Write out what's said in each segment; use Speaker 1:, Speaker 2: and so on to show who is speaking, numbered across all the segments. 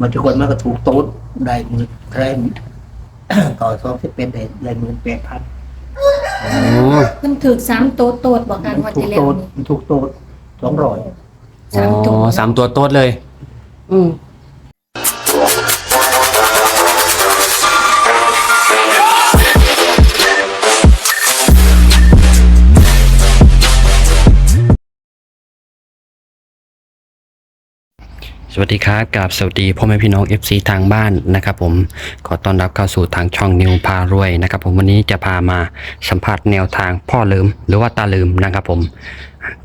Speaker 1: มันทุกคนมันก็ถูกโต๊ดได้หมือได้ต่อสองสิบเป็นได้ได้หมื่นแปดพัน
Speaker 2: โอ้
Speaker 3: มันถือสามโต๊ดโต๊ดบอกกันว่า
Speaker 1: ถู
Speaker 3: จะ
Speaker 1: ก
Speaker 3: เล่
Speaker 1: โต๊ด
Speaker 3: น
Speaker 1: มันถูกโต๊ดสองร้อย
Speaker 3: สามโต๊
Speaker 2: อ๋อ
Speaker 3: ด
Speaker 2: สามตัวโต๊ดเลย อืม วัสดีครับกับสวัสดีพ่อแม่พี่น้อง FC ทางบ้านนะครับผมขอต้อนรับเข้าสู่ทางช่องนิวพารวยนะครับผมวันนี้จะพามาสัมผัสแนวทางพ่อลืมหรือว่าตาลืมนะครับผม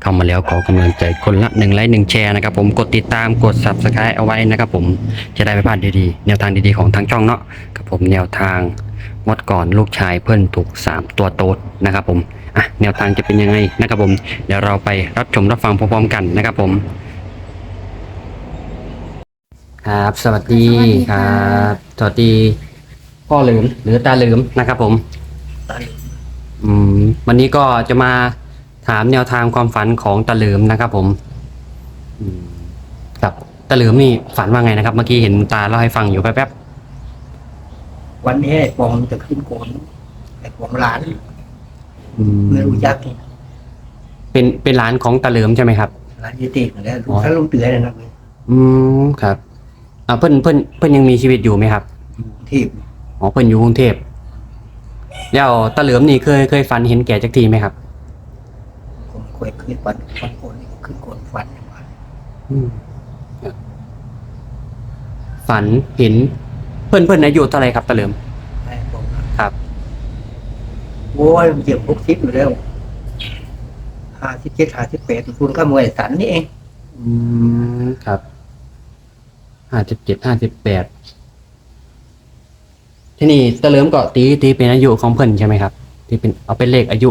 Speaker 2: เข้ามาแล้วขอกำลังใจคนละหนึ่งไลค์หนึ่งแชร์นะครับผมกดติดตามกด subscribe เอาไว้นะครับผมจะได้ไม่พลาดดีๆ แนวทางดีๆของทางช่องเนาะครับผมแนวทางงวดก่อนลูกชายเพื่อนถูก 3 ตัวโต๊ดนะครับผมอะแนวทางจะเป็นยังไงนะครับผมเดี๋ยวเราไปรับชมรับฟังพร้อมๆกันนะครับผม ครับ สวัสดีครับ สวัสดี พ่อเหลิมหรือตาเหลิมนะครับผม
Speaker 1: ตาเหลือง
Speaker 2: อืม วันนี้ก็จะมาถามแนวทางความฝันของตาเหลิมนะครับผมอืมครับตาเหลิมนี่ฝันว่าไงนะครับ เมื่อกี้เห็นตาเล่าให้ฟังอยู่แป๊บ
Speaker 1: วันนี้ไอ้ปองจะขึ้นโกนไอ้ปองหลาน
Speaker 2: ๆอืม
Speaker 1: ไม่รู้จักนี่
Speaker 2: เป็นเป็นร้านของตาเหลิมใช่ไหมครับ
Speaker 1: หลานยี่ติกนั่นแหละลู
Speaker 2: อ๋
Speaker 1: ก
Speaker 2: อ
Speaker 1: ถ้าลุงเตือนนะครับ
Speaker 2: อืมครับ อ่าเพื่อนเพื่อนเพื่อนยังมีชีวิตอยู่ไหมครับ
Speaker 1: ที่
Speaker 2: อ๋อเพื่อนอยู่กรุงเทพแล้วตาเหลิมนี่เคยเคยฝันเห็นแก่จักทีไหมครับ
Speaker 1: ผมเคยขึ้นวันวันโกนนี่ขึ้นโกนฟันวัน
Speaker 2: อืมครับฝันเห็น เพื่อนเพื่อนอายุเท่าไหรครับตาเหลิม
Speaker 1: ไอ้ปองนะครับ โอ้ยมันเจ็บพกทิพย์อยู่แล้วห้าสิบเจ็ดห้าสิบแปดคุณก็มวยสันนี่เอง
Speaker 2: อืมครับ ห้าสิบเจ็ดห้าสิบแปดที่นี่ตะเลิมก็ตีตีเป็นอายุของเพิ่อนใช่ไหมครับ ที่เป็นเอาเป็นเลขอายุ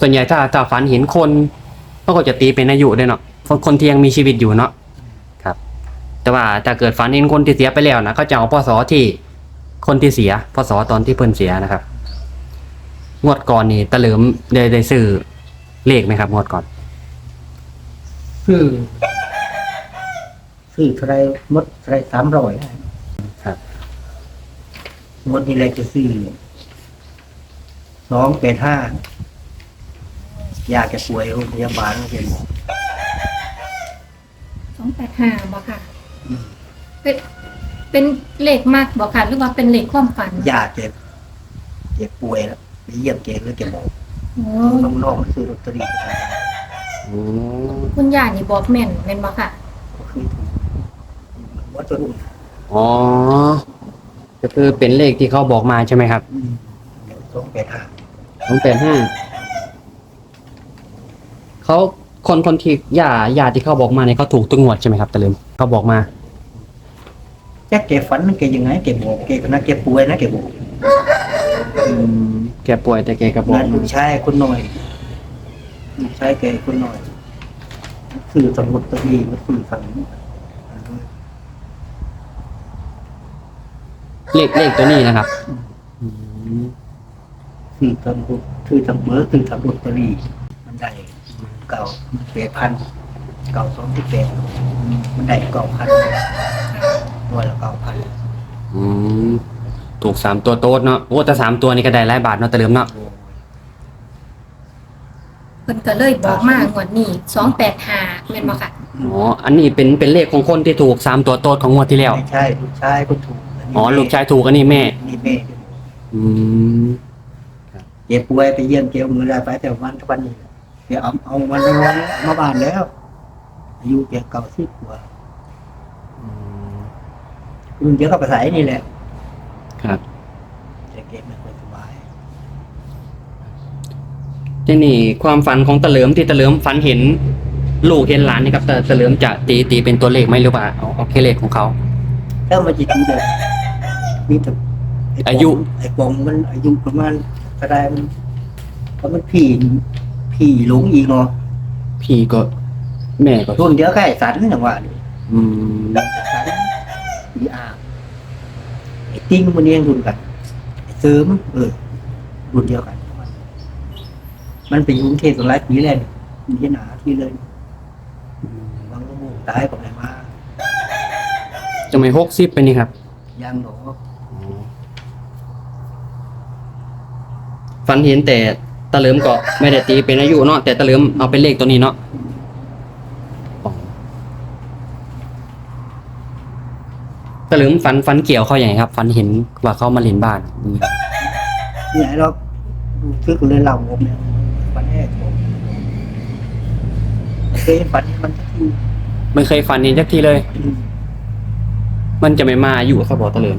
Speaker 2: ส่วนใหญ่ถ้าถ้าฝันเห็นคนเขาก็จะตีเป็นอายุด้วยเนาะคนคนที่ยังมีชีวิตอยู่เนาะครับ แต่ว่าถ้าเกิดฝันเห็นคนที่เสียไปแล้วนะเขาจะเอาพศที่คนที่เสียพศตอนที่เพิ่นเสียนะครับ งวดก่อนนี่ตะเลิมได้ได้ซื้อเลขไหมครับ งวดก่อน
Speaker 1: ซื้อซื้อเท่าไรหมดเท่าไรสามร้อย
Speaker 2: ครับ
Speaker 1: หมดนี่เลยจะซื้อสองเป็นห้าอยากจะป่วยโรงพยาบาลเป็น
Speaker 3: สองแปดห้าบอกค่ะ เป็นเป็นเลขมากบอกค่ะ หรือว่าเป็นเลขความฝัน
Speaker 1: อยากจะเจ็บป่วยแล้วไปเยี่ยมเกหรือแกบอก
Speaker 3: โอ้
Speaker 1: น้องๆซื้อลอตเตอรี่ไป
Speaker 2: อืม
Speaker 3: คุณย่านี่บอกแม่นแม่นบอกค่ะ
Speaker 1: ก็คือถูกวัดตัวรุ่น
Speaker 2: อ๋อ ก็คือเป็นเลขที่เขาบอกมาใช่ไหมครับ
Speaker 1: สองเป็นห้า
Speaker 2: สองแปดห้าเขาคนคนที่ย่าย่าที่เขาบอกมาเนี่ยเขาถูกตุงวดใช่ไหมครับตะลืมเขาบอกมา
Speaker 1: แจ็คแกฝันแกยังไงแกบอกแกก็น่าแกป่วยนะแกบอก
Speaker 2: แกป่วยแต่แกก็บอก
Speaker 1: นั่นลูกชายคนหน่อย ลูกชายแกคนหน่อยซื้อสมุดตะลีมาซื้อฝั่งนี้
Speaker 2: เลขเลขตัวนี้นะครับอืม
Speaker 1: ซื้อสมุดซื้อสมุดซื้อสมุดตะลีมันได้เก่าแปดพันเก่าสองสิบแปดมันได้เก่าพันตัวละเก่าพัน
Speaker 2: อืมถูกสามตัวโต๊ดเนาะโอ้แต่สามตัวนี่ก็ได้หลายบาทเนาะตะลืมเนาะ
Speaker 3: เพิ่นก็เลยบอกมางวดนี้สองแปดห้าแม่นบอกค่ะ
Speaker 2: อ๋อ อันนี้เป็นเป็นเลขของคนที่ถูกสามตัวโต๊ดของงวดที่แล้ว
Speaker 1: ไม่ใช่ลูกชายคนถูกนนี้
Speaker 2: อ๋อ ลูกชายถูกอันนี้แม่
Speaker 1: นี่แม่
Speaker 2: อืม
Speaker 1: เจ็บป่วยไปเยี่ยมเกี่ยวมือได้ไปแต่วันทุกวันนี้เดี๋ยวเอาเอาวันละวันมาบ้านแล้วอายุแกเก่าสิบกว่ารุ่นเดียวกับภาษานี่แหละ
Speaker 2: ครับ
Speaker 1: แต่แกไม่ค่อยสบาย
Speaker 2: ที่นี่ความฝันของตะเหลิมที่ตะเหลิมฝันเห็นลูกเห็นหลานนี่ครับตะตะเหลิมจะตีตีเป็นตัวเลขไหมหรือว่าเอาเอาแค่เลขของเขา
Speaker 1: ถ้ามันจะดีเลยมีแต่ไปง
Speaker 2: อายุ
Speaker 1: ไอ้ปองมันอายุประมาณเท่าไรมันเพราะมันผีผีหลงอีกเนาะ
Speaker 2: พี่ก็ แม่ก็
Speaker 1: รุ่นเดียวกับไอ้สันอย่างว่านี่
Speaker 2: อืม
Speaker 1: สันผีอาไอ้ติ้งมันเรียงรุ่นกันไอ้เสริมเออรุ่นเดียวกัน มันไปอยุ่กรุงเทพตรงไรปีแรกมีที่หนาที่เลยบางลูกตายก็ไม่มา
Speaker 2: จะไม่หกสิบไปนี่ครับ
Speaker 1: ยังหนอ
Speaker 2: ฝันเห็นแต่ตะเหลิมก็ไม่ได้ตีเป็นอายุเนาะแต่ตะเหลิมเอาเป็นเลขตัวนี้เนาะตะเหลิมฝันฝันเกี่ยวเขาอย่างไรครับฝันเห็นว่าเขามาเล่นบ้านอืม
Speaker 1: เนี่ยเราดูซึกเลยเล่าผมเนี่ยฝันแรกผม เคยฝันมันที่
Speaker 2: ไม่เคยฝันเห็นสักทีเลย
Speaker 1: อืม
Speaker 2: มันจะไม่มาอายุเขาบอกตะเหลิม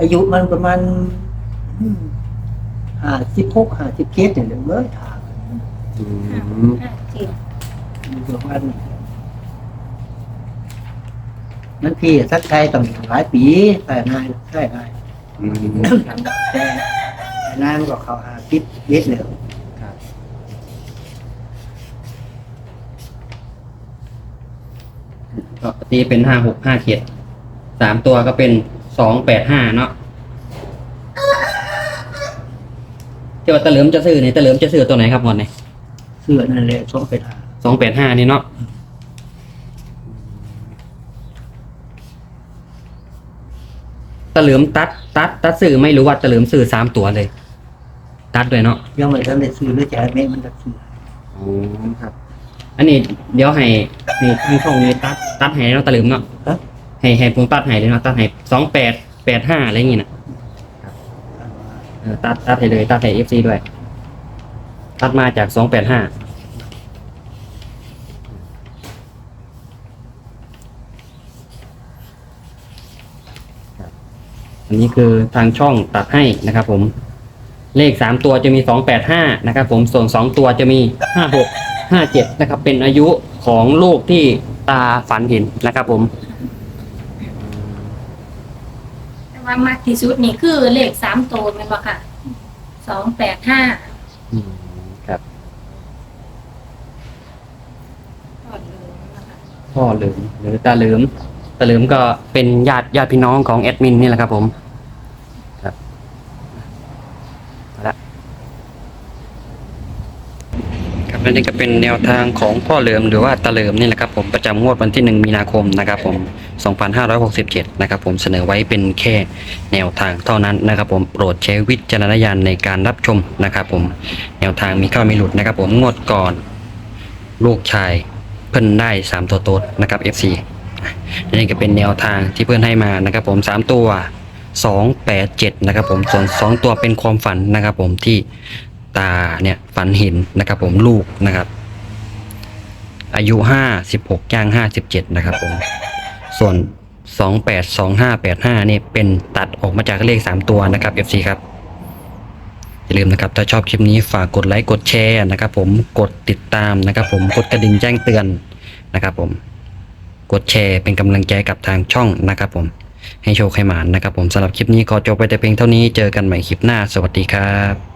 Speaker 1: อายุมันประมาณห้าสิบหกห้าสิบเจ็ดเนี่ยเมื่อทาง
Speaker 2: อืม
Speaker 3: ห้าเจ็ด
Speaker 1: อยู่ประมาณนั่นพี่สักไกลตั้งหลายปีแต่นายใช่นาย
Speaker 2: อืม
Speaker 1: แต่แต่นายมันก็เขาหาคิดเย็ดเลย
Speaker 2: ก็ตีเป็นห้าหกห้าเจ็ดสามตัวก็เป็นสองแปดห้าเนาะที่ว่าตะเหลิมจะซื้อเนี่ยตะเหลิมจะซื้อตัวไหนครับก่อนเนี่ย
Speaker 1: เสื้อนั่นแหละช่องเป็นหา
Speaker 2: สองแปดห้านี่เนาะตะเหลิมตัดตัดตัดซื้อไม่รู้ว่าตะเหลิมซื้อสามตัวเลย ตัดด้วยเนาะ
Speaker 1: ยังไม่ทันได้ซื้อเลยจะให้แม่มันจะซื้อ
Speaker 2: อ๋อครับ อันนี้เดี๋ยวให้ให้ทางช่องนี้ตัดตัดให้เนาะตะเหลิมเนาะ
Speaker 1: ครับ
Speaker 2: ให้ให้ผมตัดให้เลยเนาะตัดให้สองแปดแปดห้าอะไรอย่างงี้นะเออตัดตัดให้เลยตัดให้เอฟซีด้วย ตัดมาจากสองแปดห้าอันนี้คือทางช่องตัดให้นะครับผม เลขสามตัวจะมีสองแปดห้านะครับผมส่วนสองตัวจะมีห้าหก ห้าเจ็ดนะครับเป็นอายุของลูกที่ตาฝันเห็นนะครับผม
Speaker 3: แต่ว่ามากที่สุดนี่คือเลขสามตัวแม่นบ่ค่ะสองแปดห้า
Speaker 2: ครับ
Speaker 3: ก่อนเลยนะคะ
Speaker 2: พ่อเหลิมหรือตาเหลิมตาเหลิมก็เป็นญาติญาติพี่น้องของแอดมินนี่แหละครับผมครับเอาละครับ และนี่ก็เป็นแนวทางของพ่อเหลิมหรือว่าตาเหลิมนี่แหละครับผมประจำงวดวันที่หนึ่งมีนาคมนะครับผม 2567 นะครับผมเสนอไว้เป็นแค่แนวทางเท่านั้นนะครับผมโปรดใช้วิจารณญาณในการรับชมนะครับผมแนวทางมีเข้ามีหลุดนะครับผมงวดก่อน ลูกชายเพิ่นได้ 3 ตัวโต๊ดนะครับ FC อันนี้ก็เป็นแนวทางที่เพื่อนให้มานะครับผม 3 ตัว 287 นะครับผมส่วน 2 ตัวเป็นความฝันนะครับผมที่ ตาเนี่ยฝันเห็นนะครับผมลูกนะครับ อายุ56ย่าง57นะครับผมส่วน282585นี่เป็นตัดออกมาจากเลข3ตัวนะครับ FC ครับอย่าลืมนะครับ ถ้าชอบคลิปนี้ฝากกดไลค์กดแชร์นะครับผมกดติดตามนะครับผมกดกระดิ่งแจ้งเตือนนะครับผมกดแชร์เป็นกำลังใจกับทางช่องนะครับผมให้โชคให้หมานนะครับผมสำหรับคลิปนี้ขอจบไปแต่เพียงเท่านี้เจอกันใหม่คลิปหน้าสวัสดีครับ